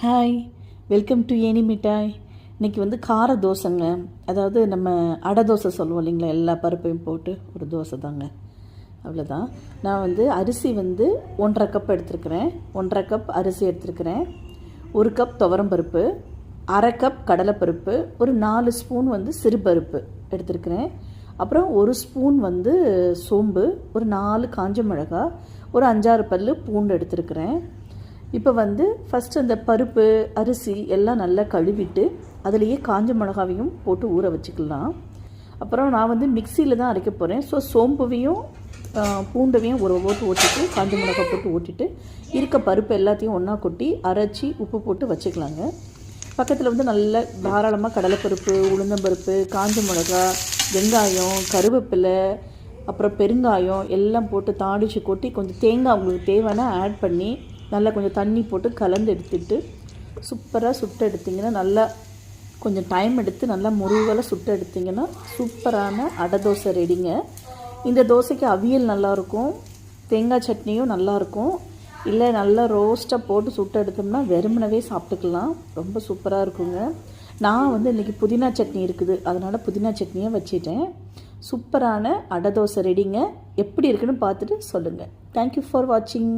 Hi welcome to any மிட்டாய் இன்னைக்கு வந்து கார தோசைங்க. அதாவது நம்ம அடை தோசை சொல்லுவோம் இல்லைங்களா? எல்லா பருப்பையும் போட்டு ஒரு தோசை தாங்க. அவ்வளோதான் நான் வந்து அரிசி வந்து ஒன்றரை கப் எடுத்துருக்கிறேன். ஒன்றரை கப் அரிசி எடுத்துருக்கிறேன். ஒரு கப் துவரம்பருப்பு அரை கப் கடலைப்பருப்பு ஒரு நாலு ஸ்பூன் வந்து சிறுபருப்பு எடுத்துருக்கிறேன். அப்புறம் ஒரு ஸ்பூன் வந்து சோம்பு ஒரு நாலு காஞ்ச மிளகா ஒரு அஞ்சாறு பல் பூண்டு எடுத்துருக்கிறேன். இப்போ வந்து ஃபஸ்ட்டு அந்த பருப்பு அரிசி எல்லாம் நல்லா கழுவிட்டு அதுலேயே காஞ்ச மிளகாவையும் போட்டு ஊற வச்சுக்கலாம். அப்புறம் நான் வந்து மிக்சியில் தான் அரைக்க போகிறேன் ஸோ சோம்புவையும் பூண்டவையும் ஒரு போட்டு ஓட்டிட்டு காஞ்ச மிளகாய் போட்டு ஓட்டிட்டு இருக்க பருப்பு எல்லாத்தையும் ஒன்றா கொட்டி அரைச்சி உப்பு போட்டு வச்சுக்கலாங்க. பக்கத்தில் வந்து நல்ல தாராளமாக கடலைப்பருப்பு உளுந்தம்பருப்பு காஞ்ச மிளகா வெங்காயம் கருவேப்பிலை அப்புறம் பெருங்காயம் எல்லாம் போட்டு தாளித்து கொட்டி கொஞ்சம் தேங்காய் உங்களுக்கு தேவைன்னா ஆட் பண்ணி நல்லா கொஞ்சம் தண்ணி போட்டு கலந்து எடுத்துட்டு சூப்பராக சுட்டு எடுத்திங்கன்னா நல்லா கொஞ்சம் டைம் எடுத்து நல்லா முருகலை சுட்டு எடுத்திங்கன்னா சூப்பரான அடை தோசை ரெடிங்க இந்த தோசைக்கு அவியல் நல்லாயிருக்கும் தேங்காய் சட்னியும் நல்லாயிருக்கும் இல்லை நல்லா ரோஸ்ட்டாக போட்டு சுட்டு எடுத்தோம்னா வெறுமனவே சாப்பிட்டுக்கலாம். ரொம்ப சூப்பராக இருக்குங்க. நான் வந்து இன்றைக்கி புதினா சட்னி இருக்குது. அதனால் புதினா சட்னியை வச்சிட்டேன். சூப்பரான அடை தோசை ரெடிங்க எப்படி இருக்குன்னு பார்த்துட்டு சொல்லுங்கள் தேங்க்யூ ஃபார் வாட்சிங்